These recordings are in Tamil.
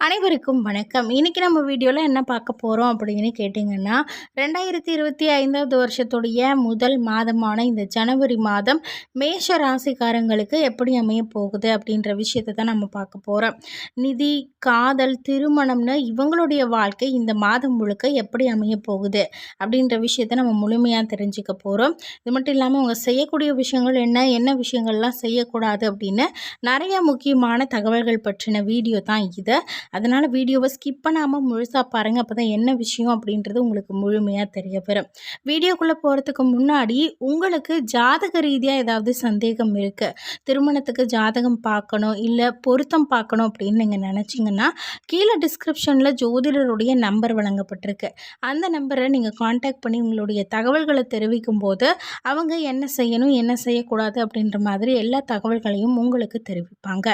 அனைவருக்கும் வணக்கம். இன்றைக்கி நம்ம வீடியோவில் என்ன பார்க்க போகிறோம் அப்படின்னு கேட்டிங்கன்னா ரெண்டாயிரத்தி இருபத்தி ஐந்தாவது வருஷத்துடைய முதல் மாதமான இந்த ஜனவரி மாதம் மேஷ ராசிக்காரங்களுக்கு எப்படி அமைய போகுது அப்படின்ற விஷயத்தை தான் நம்ம பார்க்க போகிறோம் நிதி காதல் திருமணம்னு இவங்களுடைய வாழ்க்கை இந்த மாதம் முழுக்க எப்படி அமைய போகுது அப்படின்ற விஷயத்தை நம்ம முழுமையாக தெரிஞ்சுக்க போகிறோம் இது மட்டும் இல்லாமல் அவங்க செய்யக்கூடிய விஷயங்கள் என்ன என்ன விஷயங்கள்லாம் செய்யக்கூடாது அப்படின்னு நிறைய முக்கியமான தகவல்கள் பற்றின வீடியோ தான் இது. அதனால் வீடியோவை ஸ்கிப் பண்ணாமல் முழுசாக பாருங்கள் அப்போ தான் என்ன விஷயம் அப்படின்றது உங்களுக்கு முழுமையாக தெரிய வரும் வீடியோக்குள்ளே போகிறதுக்கு முன்னாடி உங்களுக்கு ஜாதக ரீதியாக ஏதாவது சந்தேகம் இருக்குது திருமணத்துக்கு ஜாதகம் பார்க்கணும் இல்லை பொருத்தம் பார்க்கணும் அப்படின்னு நீங்கள் நினச்சிங்கன்னா கீழே டிஸ்கிரிப்ஷனில் ஜோதிடருடைய நம்பர் வழங்கப்பட்டிருக்கு. அந்த நம்பரை நீங்கள் காண்டாக்ட் பண்ணி உங்களுடைய தகவல்களை தெரிவிக்கும் போது அவங்க என்ன செய்யணும் என்ன செய்யக்கூடாது அப்படின்ற மாதிரி எல்லா தகவல்களையும் உங்களுக்கு தெரிவிப்பாங்க.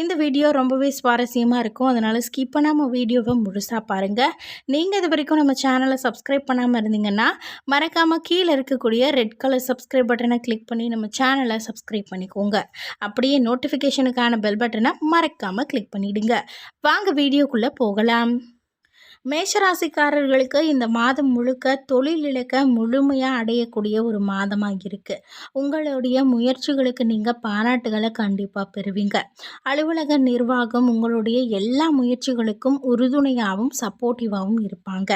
இந்த வீடியோ ரொம்பவே சுவாரஸ்யமாக இருக்கும். அதனால் அதனால் ஸ்கிப் பண்ணாமல் வீடியோவை முழுசாக பாருங்கள் நீங்கள் இது வரைக்கும் நம்ம சேனலை சப்ஸ்கிரைப் பண்ணாமல் இருந்தீங்கன்னா மறக்காமல் கீழே இருக்கக்கூடிய ரெட் கலர் சப்ஸ்கிரைப் பட்டனை கிளிக் பண்ணி நம்ம சேனலை சப்ஸ்கிரைப் பண்ணிக்கோங்க. அப்படியே நோட்டிஃபிகேஷனுக்கான பெல் பட்டனை மறக்காமல் கிளிக் பண்ணிவிடுங்க வாங்க வீடியோக்குள்ளே போகலாம். மேஷராசிக்காரர்களுக்கு இந்த மாதம் முழுக்க தொழில் இழக்க முழுமையாக அடையக்கூடிய ஒரு மாதமாக இருக்குது உங்களுடைய முயற்சிகளுக்கு நீங்கள் பாராட்டுகளை கண்டிப்பாக பெறுவீங்க. அலுவலக நிர்வாகம் உங்களுடைய எல்லா முயற்சிகளுக்கும் உறுதுணையாகவும் சப்போர்ட்டிவாகவும் இருப்பாங்க.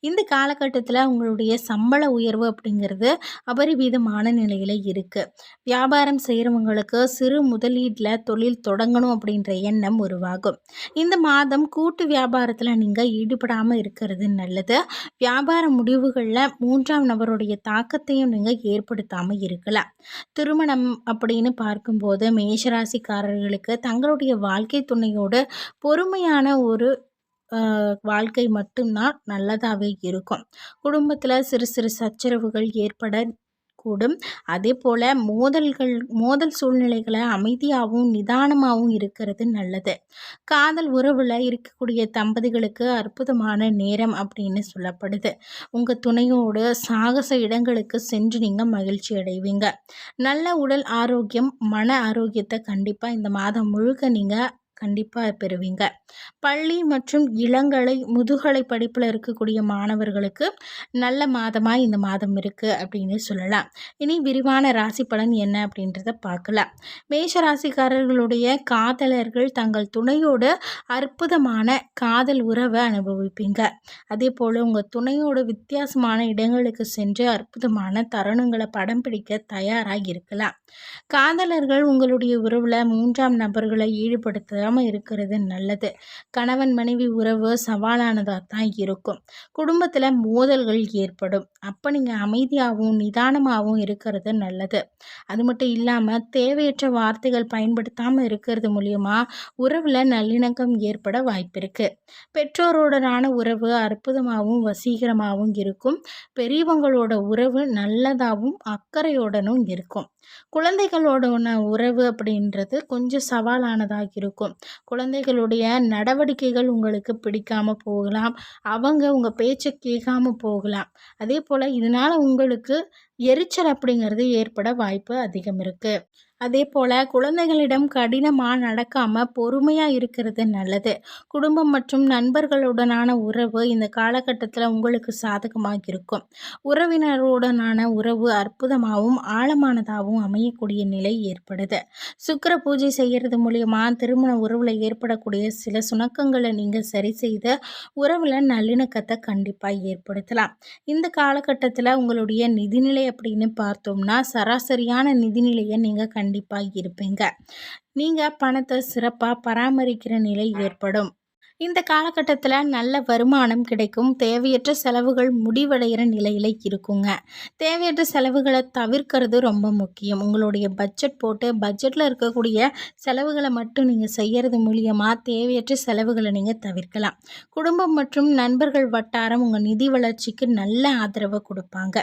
இந்த காலகட்டத்தில் உங்களுடைய சம்பள உயர்வு அப்படிங்கிறது அபரிவிதமான நிலையில் இருக்குது வியாபாரம் செய்கிறவங்களுக்கு சிறு முதலீட்டில் தொழில் தொடங்கணும் அப்படின்ற எண்ணம் உருவாகும். இந்த மாதம் கூட்டு வியாபாரத்தில் நீங்கள் ஈடுபட ஏற்படாமல் இருக்கிறது நல்லது. வியாபார முடிவுகளில் மூன்றாம் நபருடைய தாக்கத்தையும் நீங்கள் ஏற்படுத்தாமல் இருக்கலாம் திருமணம் அப்படின்னு பார்க்கும்போது மேஷராசிக்காரர்களுக்கு தங்களுடைய வாழ்க்கை துணையோடு பொறுமையான ஒரு வாழ்க்கை மட்டும்தான் நல்லதாகவே இருக்கும். குடும்பத்தில் சிறு சிறு சச்சரவுகள் ஏற்பட கூடும். அதே போல் மோதல்கள் மோதல் சூழ்நிலைகளை அமைதியாகவும் நிதானமாகவும் இருக்கிறது நல்லது. காதல் உறவில் இருக்கக்கூடிய தம்பதிகளுக்கு அற்புதமான நேரம் அப்படின்னு சொல்லப்படுது. உங்கள் துணையோடு சாகச இடங்களுக்கு சென்று நீங்கள் மகிழ்ச்சி அடைவீங்க. நல்ல உடல் ஆரோக்கியம் மன ஆரோக்கியத்தை கண்டிப்பாக இந்த மாதம் முழுக்க நீங்கள் கண்டிப்பாக பெறுவீங்க. பள்ளி மற்றும் இளங்கலை முதுகலை படிப்பில் இருக்கக்கூடிய மாணவர்களுக்கு நல்ல மாதமாக இந்த மாதம் இருக்குது அப்படின்னு சொல்லலாம். இனி விரிவான ராசி பலன் என்ன அப்படின்றத பார்க்கலாம். மேஷ ராசிக்காரர்களுடைய காதலர்கள் தங்கள் துணையோடு அற்புதமான காதல் உறவை அனுபவிப்பீங்க. அதே போல் உங்கள் துணையோட வித்தியாசமான இடங்களுக்கு சென்று அற்புதமான தருணங்களை படம் பிடிக்க தயாராக இருக்கலாம். காதலர்கள் உங்களுடைய உறவில் மூன்றாம் நபர்களை ஈடுபடுத்த வராமல் இருக்கிறது நல்லது. கணவன் மனைவி உறவு சவாலானதாக தான் இருக்கும். குடும்பத்தில் மோதல்கள் ஏற்படும். அப்போ நீங்கள் அமைதியாகவும் நிதானமாகவும் இருக்கிறது நல்லது. அது மட்டும் இல்லாமல் தேவையற்ற வார்த்தைகள் பயன்படுத்தாமல் இருக்கிறது மூலியமாக உறவில் நல்லிணக்கம் ஏற்பட வாய்ப்பு இருக்குது பெற்றோருடனான உறவு அற்புதமாகவும் வசீகரமாகவும் இருக்கும். பெரியவங்களோட உறவு நல்லதாகவும் அக்கறையுடனும் இருக்கும். குழந்தைகளோட உறவு அப்படின்றது கொஞ்சம் சவாலானதாக இருக்கும். குழந்தைகளுடைய நடவடிக்கைகள் உங்களுக்கு பிடிக்காமல் போகலாம். அவங்க உங்கள் பேச்சை கேட்காம போகலாம். அதே போல் இதனால் உங்களுக்கு எரிச்சல் அப்படிங்கிறது ஏற்பட வாய்ப்பு அதிகம் இருக்குது அதே போல் குழந்தைகளிடம் கடினமாக நடக்காமல் பொறுமையாக இருக்கிறது நல்லது. குடும்பம் மற்றும் நண்பர்களுடனான உறவு இந்த காலகட்டத்தில் உங்களுக்கு சாதகமாக இருக்கும். உறவினருடனான உறவு அற்புதமாகவும் ஆழமானதாகவும் அமையக்கூடிய நிலை ஏற்படுது. சுக்கர பூஜை செய்கிறது மூலியமாக திருமண உறவில் ஏற்படக்கூடிய சில சுணக்கங்களை நீங்கள் சரி செய்து உறவில் நல்லிணக்கத்தை கண்டிப்பாக ஏற்படுத்தலாம். இந்த காலகட்டத்தில் உங்களுடைய நிதிநிலை அப்படின்னு பார்த்தோம்னா சராசரியான நிதிநிலையை நீங்கள் கண்டிப்பாக கண்டிப்பாக இருப்பீங்க. நீங்கள் பணத்தை சிறப்பாக பராமரிக்கிற நிலை ஏற்படும். இந்த காலகட்டத்தில் நல்ல வருமானம் கிடைக்கும். தேவையற்ற செலவுகள் முடிவடைகிற நிலையில் இருக்குங்க. தேவையற்ற செலவுகளை தவிர்க்கிறது ரொம்ப முக்கியம். உங்களுடைய பட்ஜெட் போட்டு பட்ஜெட்டில் இருக்கக்கூடிய செலவுகளை மட்டும் நீங்கள் செய்கிறது மூலியமாக தேவையற்ற செலவுகளை நீங்கள் தவிர்க்கலாம். குடும்பம் மற்றும் நண்பர்கள் வட்டாரம் உங்கள் நிதி வளர்ச்சிக்கு நல்ல ஆதரவை கொடுப்பாங்க.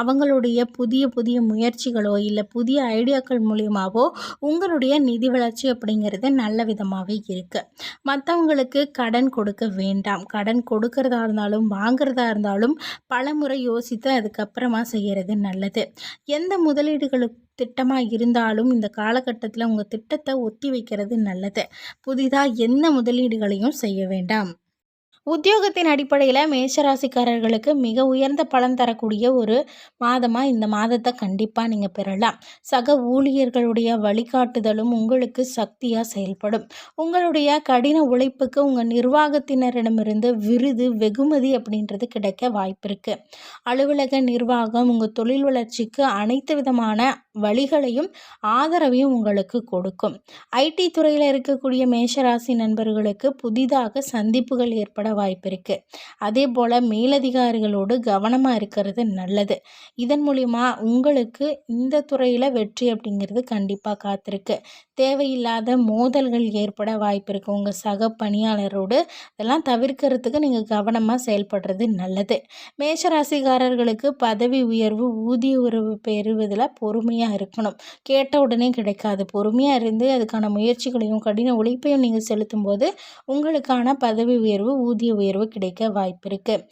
அவங்களுடைய புதிய புதிய முயற்சிகளோ இல்லை புதிய ஐடியாக்கள் மூலியமாகவோ உங்களுடைய நிதி வளர்ச்சி அப்படிங்கிறது நல்ல விதமாகவே இருக்குது மற்றவங்களுக்கு கடன் கொடுக்க வேண்டாம். கடன் கொடுக்கறதா இருந்தாலும் வாங்குறதா இருந்தாலும் பலமுறை யோசித்து அதுக்கப்புறமா செய்கிறது நல்லது. எந்த முதலீடுகளுக்கு திட்டமாக இருந்தாலும் இந்த காலகட்டத்தில் உங்கள் திட்டத்தை ஒத்தி வைக்கிறது நல்லது. புதிதாக எந்த முதலீடுகளையும் செய்ய வேண்டாம். உத்தியோகத்தின் அடிப்படையில் மேஷராசிக்காரர்களுக்கு மிக உயர்ந்த பலன் தரக்கூடிய ஒரு மாதமாக இந்த மாதத்தை கண்டிப்பாக நீங்கள் பெறலாம். சக ஊழியர்களுடைய வழிகாட்டுதலும் உங்களுக்கு சக்தியாக செயல்படும். உங்களுடைய கடின உழைப்புக்கு உங்கள் நிர்வாகத்தினரிடமிருந்து விருது வெகுமதி அப்படின்றது கிடைக்க வாய்ப்பு இருக்குது அலுவலக நிர்வாகம் உங்கள் தொழில் வளர்ச்சிக்கு அனைத்து விதமான வழிகளையும் ஆதரவையும் உங்களுக்கு கொடுக்கும். ஐடி துறையில் இருக்கக்கூடிய மேஷராசி நண்பர்களுக்கு புதிதாக சந்திப்புகள் ஏற்பட வாய்ப்பு இருக்குது அதே போல் மேலதிகாரிகளோடு கவனமாக இருக்கிறது நல்லது. இதன் மூலிமா உங்களுக்கு இந்த துறையில் வெற்றி அப்படிங்கிறது கண்டிப்பாக காத்திருக்கு. தேவையில்லாத மோதல்கள் ஏற்பட வாய்ப்பு இருக்குது உங்கள் சக பணியாளரோடு இதெல்லாம் தவிர்க்கிறதுக்கு நீங்கள் கவனமாக செயல்படுறது நல்லது. மேஷராசிக்காரர்களுக்கு பதவி உயர்வு ஊதிய உறவு பெறுவதில் பொறுமையாக இருக்கணும். கேட்ட உடனே கிடைக்காது. பொறுமையாக இருந்து அதுக்கான முயற்சிகளையும் கடின உழைப்பையும் நீங்கள் செலுத்தும் போது உங்களுக்கான பதவி உயர்வு ஊதிய உயர்வு கிடைக்க வாய்ப்பு இருக்குது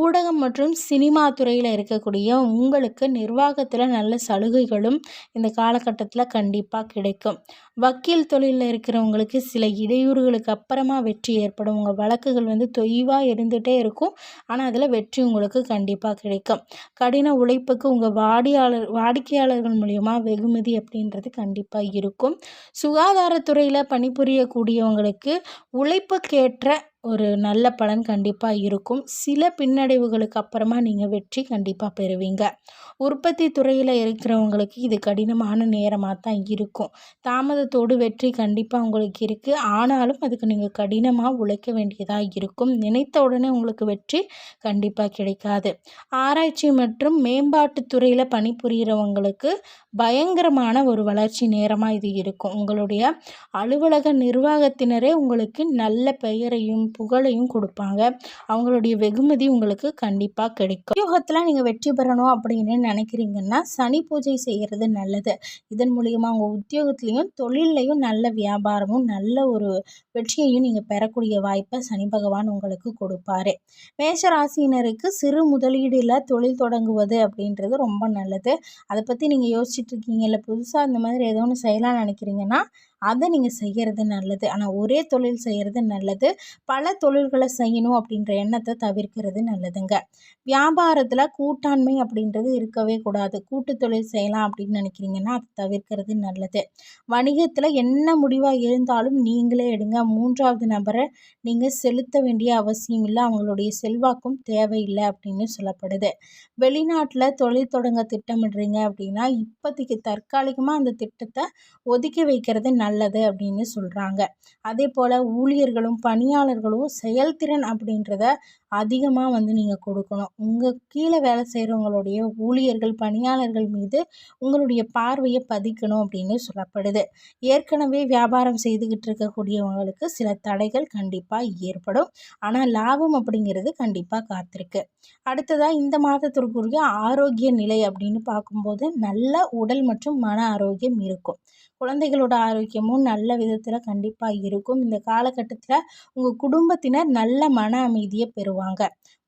ஊடகம் மற்றும் சினிமா துறையில் இருக்கக்கூடிய உங்களுக்கு நிர்வாகத்தில் நல்ல சலுகைகளும் இந்த காலகட்டத்தில் கண்டிப்பாக கிடைக்கும். வக்கீல் தொழிலில் இருக்கிறவங்களுக்கு சில இடையூறுகளுக்கு அப்புறமா வெற்றி ஏற்படும். உங்கள் வழக்குகள் வந்து தொய்வாக இருந்துகிட்டே இருக்கும். ஆனால் அதில் வெற்றி உங்களுக்கு கண்டிப்பாக கிடைக்கும். கடின உழைப்புக்கு உங்கள் வாடியாளர் வாடிக்கையாளர்கள் மூலயமா வெகுமதி அப்படின்றது கண்டிப்பாக இருக்கும். சுகாதாரத்துறையில் பணிபுரியக்கூடியவங்களுக்கு உழைப்புக்கேற்ற ஒரு நல்ல பலன் கண்டிப்பாக இருக்கும். சில பின்னடைவுகளுக்கு அப்புறமா நீங்கள் வெற்றி கண்டிப்பாக பெறுவீங்க. உற்பத்தி துறையில் இருக்கிறவங்களுக்கு இது கடினமான நேரமாக தான் இருக்கும். தாமதத்தோடு வெற்றி கண்டிப்பாக உங்களுக்கு இருக்குது ஆனாலும் அதுக்கு நீங்கள் கடினமாக உழைக்க வேண்டியதாக இருக்கும். நினைத்த உடனே உங்களுக்கு வெற்றி கண்டிப்பாக கிடைக்காது. ஆராய்ச்சி மற்றும் மேம்பாட்டு துறையில் பணிபுரிகிறவங்களுக்கு பயங்கரமான ஒரு வளர்ச்சி நேரமாக இது இருக்கும். உங்களுடைய அலுவலக நிர்வாகத்தினரே உங்களுக்கு நல்ல பெயரையும் புகழையும் கொடுப்பாங்க. அவங்களுடைய வெகுமதி உங்களுக்கு கண்டிப்பாக கிடைக்கும். உத்தியோகத்தில் நீங்கள் வெற்றி பெறணும் அப்படின்னு நினைக்கிறீங்கன்னா சனி பூஜை செய்கிறது நல்லது. இதன் மூலியமாக உங்கள் உத்தியோகத்துலேயும் தொழில்லையும் நல்ல வியாபாரமும் நல்ல ஒரு வெற்றியையும் நீங்கள் பெறக்கூடிய வாய்ப்பை சனி பகவான் உங்களுக்கு கொடுப்பாரு. மேஷராசினருக்கு சிறு முதலீடில் தொழில் தொடங்குவது அப்படின்றது ரொம்ப நல்லது. அதை பற்றி நீங்கள் யோசிச்சுட்டு இருக்கீங்க இல்லை புதுசாக இந்த மாதிரி ஏதோ ஒன்று செய்யலாம்னு நினைக்கிறீங்கன்னா அதை நீங்கள் செய்கிறது நல்லது. ஆனால் ஒரே தொழில் செய்கிறது நல்லது. பல தொழில்களை செய்யணும் அப்படின்ற எண்ணத்தை தவிர்க்கிறது நல்லதுங்க. வியாபாரத்தில் கூட்டாண்மை அப்படின்றது இருக்கவே கூடாது. கூட்டு தொழில் செய்யலாம் அப்படின்னு நினைக்கிறீங்கன்னா அதை தவிர்க்கிறது நல்லது. வணிகத்தில் என்ன முடிவாக இருந்தாலும் நீங்களே எடுங்க. மூன்றாவது நபரை நீங்கள் செலுத்த வேண்டிய அவசியம் இல்லை. அவங்களுடைய செல்வாக்கும் தேவையில்லை அப்படின்னு சொல்லப்படுது. வெளிநாட்டில் தொழில் தொடங்க திட்டமிடுறீங்க அப்படின்னா இப்போதைக்கு தற்காலிகமாக அந்த திட்டத்தை ஒதுக்கி வைக்கிறது நல்லது அப்படின்னு சொல்கிறாங்க அதே போல் ஊழியர்களும் பணியாளர்களும் செயல்திறன் அப்படின்றத அதிகமாக வந்து நீங்கள் கொடுக்கணும். உங்கள் கீழே வேலை செய்கிறவங்களுடைய ஊழியர்கள் பணியாளர்கள் மீது உங்களுடைய பார்வையை பதிக்கணும் அப்படின்னு சொல்லப்படுது. ஏற்கனவே வியாபாரம் செய்துக்கிட்டு இருக்கக்கூடியவங்களுக்கு சில தடைகள் கண்டிப்பாக ஏற்படும். ஆனால் லாபம் அப்படிங்கிறது கண்டிப்பாக காத்திருக்கு. அடுத்ததாக இந்த மாதத்திற்குரிய ஆரோக்கிய நிலை அப்படின்னு பார்க்கும்போது நல்ல உடல் மற்றும் மன ஆரோக்கியம் இருக்கும். குழந்தைகளோட ஆரோக்கியமும் நல்ல விதத்தில் கண்டிப்பாக இருக்கும். இந்த காலகட்டத்தில் உங்கள் குடும்பத்தினர் நல்ல மன அமைதியை பெறுவாங்க.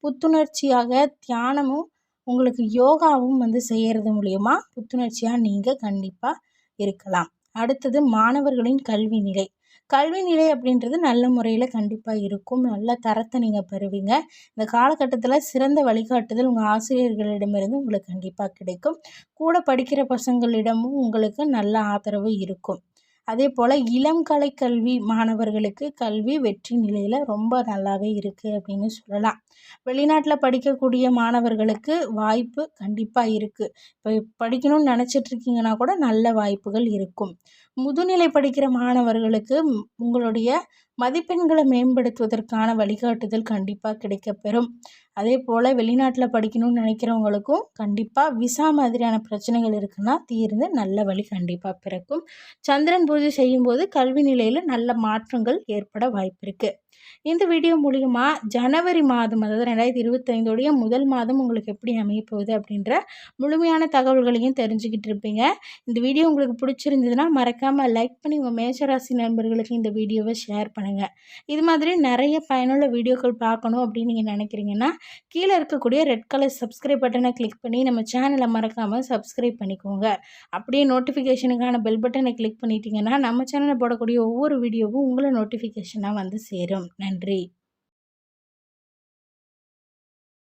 புத்துணர்ச்சியாக தியானமும் உங்களுக்கு யோகாவும் வந்து செய்கிறது மூலயமா புத்துணர்ச்சியாக நீங்கள் கண்டிப்பாக இருக்கலாம். அடுத்தது மாணவர்களின் கல்வி நிலை. கல்வி நிலை அப்படின்றது நல்ல முறையில் கண்டிப்பாக இருக்கும். நல்ல தரத்தை நீங்கள் பெறுவீங்க. இந்த காலகட்டத்தில் சிறந்த வழிகாட்டுதல் உங்கள் ஆசிரியர்களிடமிருந்து உங்களுக்கு கண்டிப்பாக கிடைக்கும். கூட படிக்கிற பசங்களிடமும் உங்களுக்கு நல்ல ஆதரவு இருக்கும். அதே போல் இளம் கலை கல்வி மாணவர்களுக்கு கல்வி வெற்றி நிலையில் ரொம்ப நல்லாவே இருக்குது அப்படின்னு சொல்லலாம். வெளிநாட்டில் படிக்கக்கூடிய மாணவர்களுக்கு வாய்ப்பு கண்டிப்பாக இருக்குது இப்போ படிக்கணும்னு நினச்சிட்ருக்கீங்கன்னா கூட நல்ல வாய்ப்புகள் இருக்கும். முதுநிலை படிக்கிற மாணவர்களுக்கு உங்களுடைய மதிப்பெண்களை மேம்படுத்துவதற்கான வழிகாட்டுதல் கண்டிப்பாக கிடைக்கப்பெறும். அதே போல் வெளிநாட்டில் படிக்கணும்னு நினைக்கிறவங்களுக்கும் கண்டிப்பாக விசா மாதிரியான பிரச்சனைகள் இருக்குன்னா தீர்ந்து நல்ல வழி கண்டிப்பாக பிறக்கும். சந்திரன் பூஜை செய்யும்போது கல்வி நிலையில் நல்ல மாற்றங்கள் ஏற்பட வாய்ப்பு இருக்குது இந்த வீடியோ மூலிமா ஜனவரி மாதம் அதாவது ரெண்டாயிரத்தி இருபத்தைந்தோடைய முதல் மாதம் உங்களுக்கு எப்படி அமைய போகுது அப்படின்ற முழுமையான தகவல்களையும் தெரிஞ்சுக்கிட்டு இருப்பீங்க. இந்த வீடியோ உங்களுக்கு பிடிச்சிருந்ததுன்னா மறக்காமல் லைக் பண்ணி உங்கள் மேஷராசி நண்பர்களுக்கு இந்த வீடியோவை ஷேர் பண்ணுங்கள் இது மாதிரி நிறைய பயனுள்ள வீடியோக்கள் பார்க்கணும் அப்படின்னு நீங்கள் நினைக்கிறீங்கன்னா கீழே இருக்கக்கூடிய ரெட் கலர் சப்ஸ்கிரைப் பட்டனை கிளிக் பண்ணி நம்ம சேனலை மறக்காமல் சப்ஸ்கிரைப் பண்ணிக்கோங்க. அப்படியே நோட்டிஃபிகேஷனுக்கான பெல் பட்டனை கிளிக் பண்ணிட்டீங்கன்னா நம்ம சேனலில் போடக்கூடிய ஒவ்வொரு வீடியோவும் உங்களை நோட்டிஃபிகேஷனாக வந்து சேரும். நன்றி